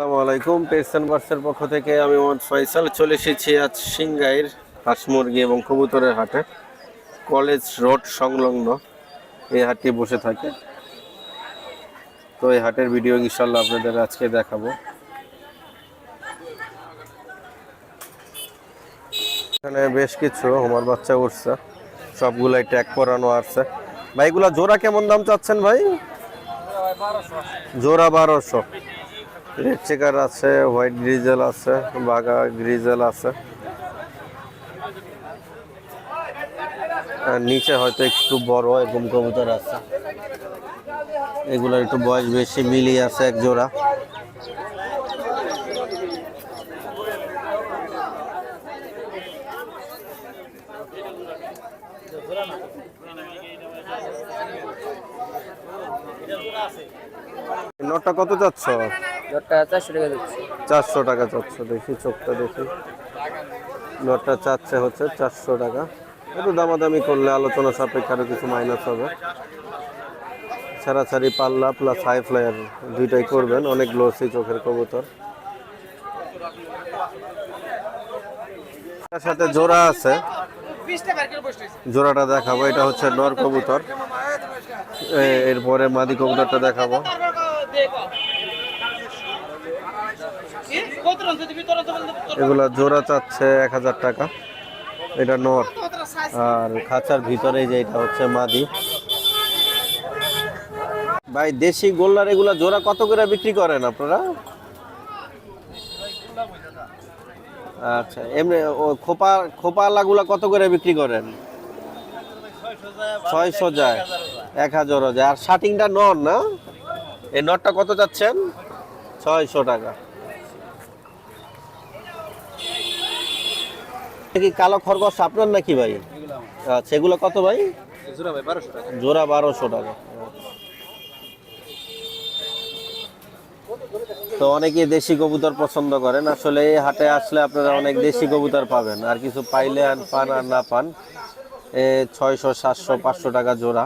আসসালামু আলাইকুম। পেসেন বার্সের পক্ষ থেকে আমি মোহাম্মদ ফয়সাল চলে এসেছি আজ সিংগাইর হাঁস মুরগি এবং কবুতরের হাটে। কলেজ রোড সংলগ্ন এই হাটটি বসে থাকে। তো এই হাটের ভিডিও ইনশাল্লাহ আপনাদের আজকে দেখাবো। এখানে বেশ কিছু, আমার বাচ্চা উঠছে, সবগুলাই ট্যাগ করানো আছে। ভাইগুলা জোড়া কেমন দাম চাচ্ছেন ভাই? জোড়া বারোশো। রেড চেকার আছে, হোয়াইট গ্রিজেল আছে বাগা গ্রিজেল আছে। আর নিচে হয়তো একটু বড় এরকম কবুতর আছে। এগুলোর একটু বয়স বেশি মিলি আছে এক জোড়া। নটা কত চাচ্ছ চারশো টাকা চাচ্ছ, দেখি চোখটা দেখি। নটটা চাচ্ছে হচ্ছে চারশো টাকা। একটু দামাদামি করলে আলোচনা সাপেক্ষে আরও কিছু মাইনাস হবে। ছাড়াছাড়ি পাল্লা প্লাস হাই ফ্লায়ার দুইটাই করবেন, অনেক গ্লোসি চোখের কবুতর। তার সাথে জোড়া আছে। জোড়াটা দেখাবো, এটা হচ্ছে নর কবুতর। এরপরে মাদি কবুতরটা দেখাবো। এগুলা জোড়া চাচ্ছে এক হাজার টাকা। এটা নর। আর খাঁচার ভিতরে যে এটা হচ্ছে মাদি। ভাই, দেশি গোল্লার এগুলা জোড়া কত করে বিক্রি করেন আপনারা? আচ্ছা এমনি ও খোপা খোপা গুলা কত করে বিক্রি করেন? ছয়শো যায়, এক হাজারও যায়। আর শার্টিংটা নর না? এই নটটা কত যাচ্ছেন ছয়শো টাকা। কি কালো খরগোশ আপনার নাকি ভাই? আচ্ছা এগুলো কত ভাই? জোড়া বারোশো টাকা। তো অনেকে দেশি কবুতর পছন্দ করেন। আসলে এই হাটে আসলে আপনারা অনেক দেশি কবুতর পাবেন। আর কিছু পাইলে আর পান আর না পান এ ছয়শো সাতশো পাঁচশো টাকা জোড়া।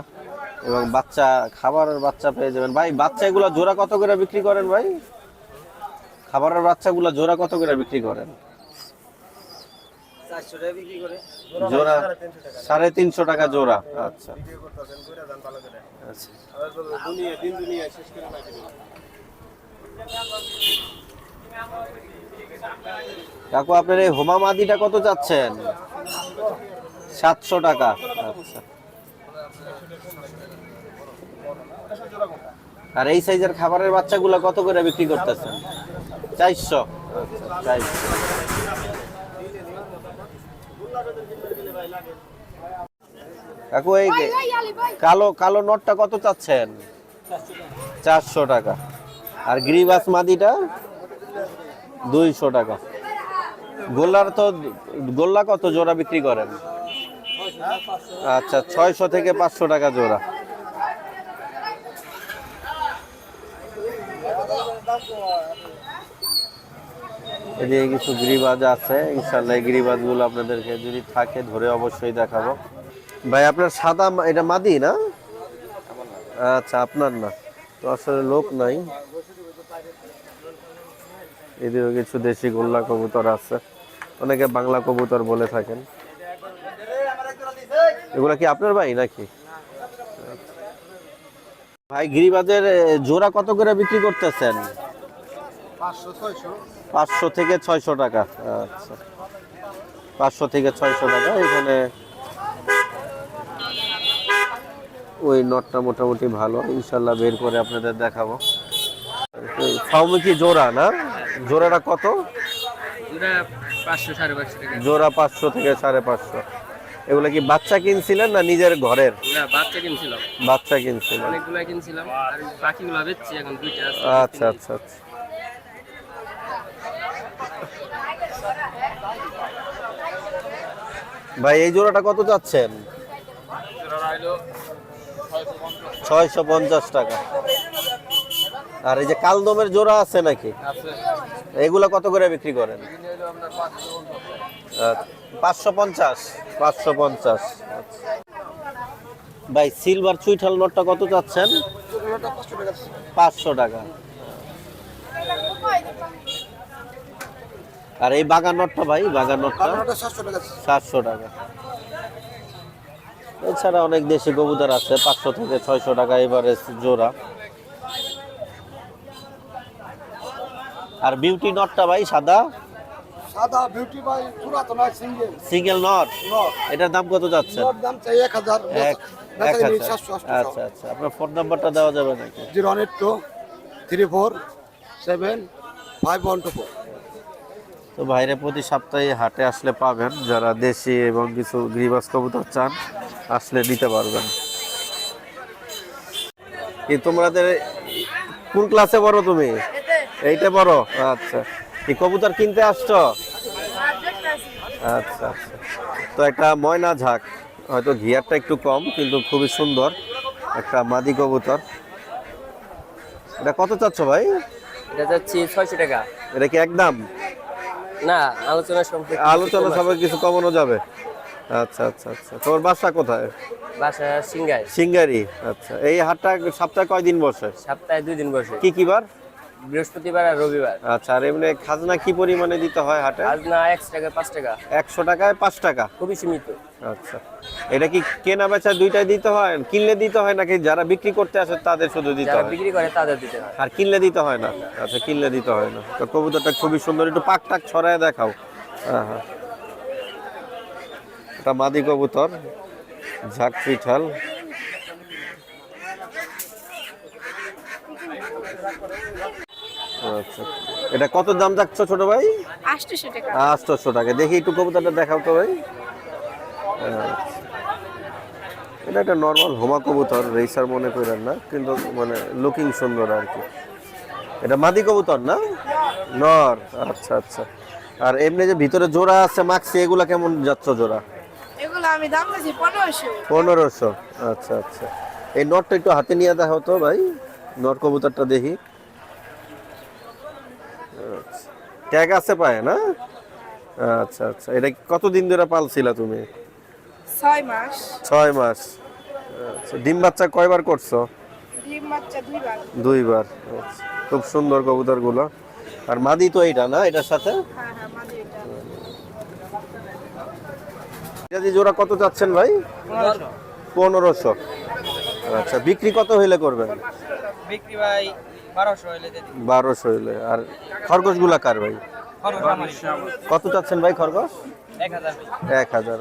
এবং বাচ্চা খাবারের বাচ্চা পেয়ে যাবেন। ভাই বাচ্চা এগুলো জোড়া কত করে বিক্রি করেন ভাই? খাবারের বাচ্চাগুলো জোড়া কত করে বিক্রি করেন চারশো টাকা বিক্রি করে সাড়ে তিনশো টাকা জোড়া। আচ্ছা আচ্ছা। কাকু, আপনার এই হোমা মাদিটা কত চাচ্ছেন? সাতশো টাকা। আচ্ছা। আর এই সাইজের খাবারের বাচ্চাগুলো কত করে বিক্রি করতেছেন? চারশো। আচ্ছা চারশো। কাকু এই কালো কালো নটটা কত চাচ্ছেন? চারশো টাকা। আর গ্রিবাস মাদিটা দুইশো টাকা। গোল্লার তো গোল্লা কত জোড়া বিক্রি করেন? আচ্ছা ছয়শো থেকে পাঁচশো টাকা জোড়া। এদিকে কিছু গিরিবাজ আছে ইনশাল্লাহ এই গিরিবাজগুলো আপনাদেরকে যদি থাকে ধরে অবশ্যই দেখাবো। ভাই, আপনার সাদা এটা মাদি না? আচ্ছা আপনার না। তো আসলে লোক নাই। এদিকে কিছু দেশি গোল্লা কবুতর আছে। অনেকে বাংলা কবুতর বলে থাকেন। এগুলা কি আপনার ভাই নাকি? ভাই, গিরিবাজের জোড়া কত করে বিক্রি করতেছেন? পাঁচশো থেকে ছয়শো টাকা। আচ্ছা। পাঁচশো থেকে ছয়শো টাকা এখানে ওই নটটা মোটামুটি ভালো। ইনশাল্লাহ বের করে আপনাদের দেখাবো। কি জোড়া না? জোড়াটা কত? জোড়া পাঁচশো থেকে সাড়ে পাঁচশো। এগুলো কি বাচ্চা কিনছিলেন না নিজের ঘরের? বাচ্চা কিনছিলাম। বাচ্চা অনেকগুলো কিনছিলাম আর বাকিগুলো বেচছি এখন দুইটা আচ্ছা আচ্ছা আচ্ছা। ভাই এই জোড়াটা কত যাচ্ছেন ছয়শো পঞ্চাশ টাকা। আর এই যে কালদমের জোড়া আছে নাকি? এগুলা কত করে বিক্রি করেন? আপনার পাঁচশো আচ্ছা, পঞ্চাশ। পাঁচশো পঞ্চাশ। আচ্ছা। ভাই সিলভার চুইঠাল নোটটা কত চাচ্ছেন? পাঁচশো টাকা। আর এই বাগান নটটা ভাই বাগান নটটা? সাতশো টাকা। এছাড়া অনেক দেশে কবুতর আছে পাঁচশো থেকে ছয়শো টাকা এভারেজ জোড়া। আর বিউটি নটটা ভাই সাদা? সাদা বিউটি ভাই পুরা নয় সিঙ্গেল। Single not? এটার দাম কত যাচ্ছে? দাম চাই 1000 এক আচ্ছা আচ্ছা। আপনার ফোন নাম্বারটা দেওয়া যাবে নাকি? 018 34 7 5124 তো বাইরে প্রতি সপ্তাহে হাটে আসলে পাবেন যারা দেশি এবং কিছু গ্রিবাস কবুতর চান আসলে নিতে পারবেন। কি তোমাদের কোন ক্লাসে পড়ো তুমি? এইটা পড়ো? আচ্ছা। কি কবুতর কিনতে আসছো? আচ্ছা আচ্ছা। তো একটা ময়না ঝাঁক হয়তো ঘিয়ারটা একটু কম কিন্তু খুবই সুন্দর একটা মাদি কবুতর। এটা কত চাচ্ছ ভাই? এটা যাচ্ছি ছয়শো টাকা। এটা কি একদম? না আলোচনা সম্পর্কে আলোচনা সবাই কিছু কমানো যাবে। আচ্ছা আচ্ছা আচ্ছা। তোমার বাসা কোথায়? বাসা সিঙ্গারি। সিঙ্গারি আচ্ছা। এই হাটটা সপ্তাহে কয়দিন বসে? সপ্তাহে দুই দিন বসে। কি কি বার? বৃহস্পতিবার আর রবিবার। আচ্ছা আর এমনি খাজনা কি পরিমাণে দিতে হয় হাটে? খাজনা একশো টাকা পাঁচ টাকা। একশো টাকায় পাঁচ টাকা। খুবই সীমিত। আচ্ছা। এটা কি কেনা বেচা দুইটাই দিতে হয়? কিনলে দিতে হয় নাকি যারা বিক্রি করতে আসে তাদের শুধু দিতে যারা হয়? বিক্রি করে তাদের দিতে হয়। আর কিনলে দিতে হয় না? আচ্ছা কিনলে দিতে হয় না। তো কবুতরটা খুবই সুন্দর। একটু পাক টাক ছড়ায় দেখাও। হ্যাঁ হ্যাঁ। এটা মাদি কবুতর ঝাক পিঠাল। আচ্ছা। এটা কত দাম যাচ্ছ ছোট ভাই? আটশোশো টাকা। আটশোশো টাকা। দেখি একটু কবুতরটা দেখাও তো ভাই। এটা একটা নর্মাল হোমা কবুতর রেসার মনে করেন না কিন্তু মানে লুকিং সুন্দর আর কি। এটা মাদি কবুতর না? নর আচ্ছা আচ্ছা। আর এমনি যে ভিতরে জোড়া আছে মাক্সি এগুলা কেমন যাচ্ছ জোড়া? এগুলো আমি দাম দিয়েছি পনেরোশো। পনেরোশো আচ্ছা আচ্ছা। এই নটটা একটু হাতে নিয়ে দেখা হতো ভাই নট কবুতরটা দেখি। আচ্ছা। ট্যাগ আছে পায় না? আচ্ছা আচ্ছা। এটা কতদিন ধরে পালছিলা তুমি? ছয় মাস। ছয় মাস। আচ্ছা ডিম বাচ্চা কয়বার করছ? ডিম বাচ্চা দুইবার। দুইবার আচ্ছা। খুব সুন্দর কবুতরগুলো আর মাদি তো এইটা না এটার সাথে? হ্যাঁ হ্যাঁ এটা এটা দিয়ে জোড়া কত চাচ্ছেন ভাই? পনেরোশো। আচ্ছা বিক্রি কত হইলে করবেন? বিক্রি ভাই বারোশো হইলে আর খরগোশগুলা কার ভাই? কত চাচ্ছেন ভাই খরগোশ? এক হাজার এক হাজার।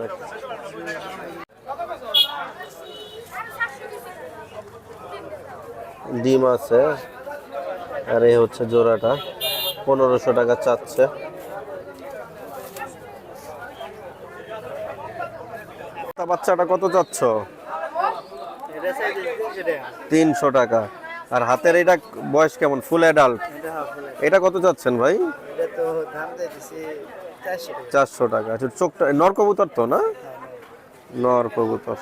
ডিম আছে আর এই হচ্ছে জোড়াটা। পনেরোশো টাকা চাচ্ছে। বাচ্চাটা কত চাচ্ছ? তিনশো টাকা। আর হাতের এটা বয়স কেমন? Full adult. এটা কত চাচ্ছেন ভাই? চারশো টাকা। আচ্ছা চোখটা নর কবুতর তো না? নর কবুতর।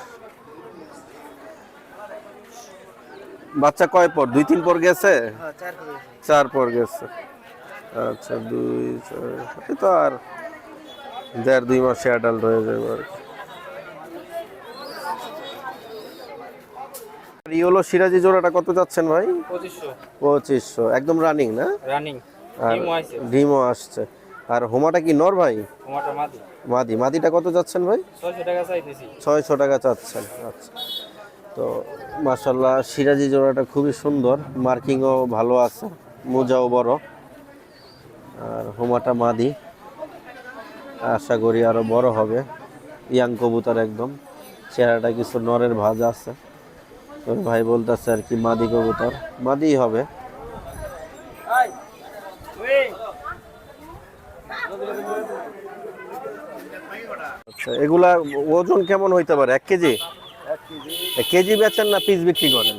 বাচ্চা কয় পর? দুই তিন পর গেছে? চার পর গেছে। আচ্ছা দুই চার তো আর দেড় দুই মাসে অ্যাডাল্ট হয়ে যাবে আর কি। আর ইয়েলো সিরাজি জোড়াটা কত যাচ্ছেন ভাই? পঁচিশশো। একদম রানিং না? রানিং আর ডিমও আসছে। আর হোমাটা কি নর ভাই? টমাটো মাদি। মাদি মাদিটা কত যাচ্ছেন ভাই? ছয়শো টাকা টাকা চাচ্ছেন আচ্ছা। তো মাসাল্লাহ সিরাজি জোড়াটা খুবই সুন্দর মার্কিংও ভালো আছে মোজাও বড়। আর হোমাটা মাদি আশা করি আরও বড় হবে ইয়াং কবুতর একদম। চেহারাটা কিছু নরের ভাজ আছে। ভাই বলতেছে আর কি মাদি কবুতর মাদি হবে। আচ্ছা এগুলা ওজন কেমন হইতে পারে? এক কেজি? কেজি বেচেন না পিস বিক্রি করেন?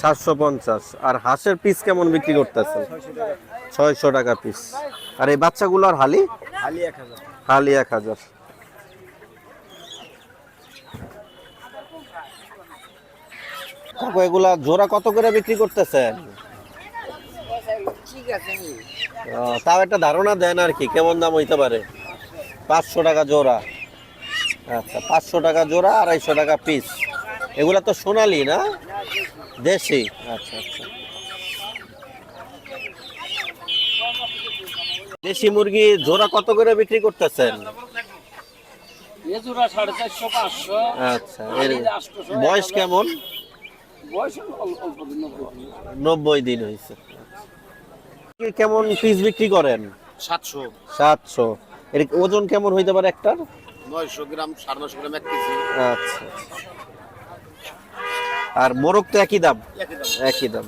সাতশো পঞ্চাশ। আর হাঁসের পিস কেমন বিক্রি করতেছেন? ছয়শো টাকা পিস। আর এই বাচ্চাগুলোর হালি? হালি এক হাজার। কাকু এগুলা জোড়া কত করে বিক্রি করতেছেন? তাও একটা ধারণা দেন আর কি কেমন দাম হইতে পারে? পাঁচশো টাকা জোড়া। আচ্ছা পাঁচশো টাকা জোড়া আড়াইশো টাকা পিস এগুলা তো সোনালি না? দেশি? আচ্ছা আচ্ছা। দেশি মুরগি জোড়া কত করে বিক্রি করতেছেন? আচ্ছা বয়স কেমন। নব্বই দিন। হয়েছে। কেমন পিস বিক্রি করেন? সাতশো। সাতশো। এর ওজন কেমন হইতে পারে একটার? নয়শো গ্রাম সাড়ে নশো গ্রাম এক কেজি। আচ্ছা আর মোরগ তো একই দাম? একই দাম। একই দাম।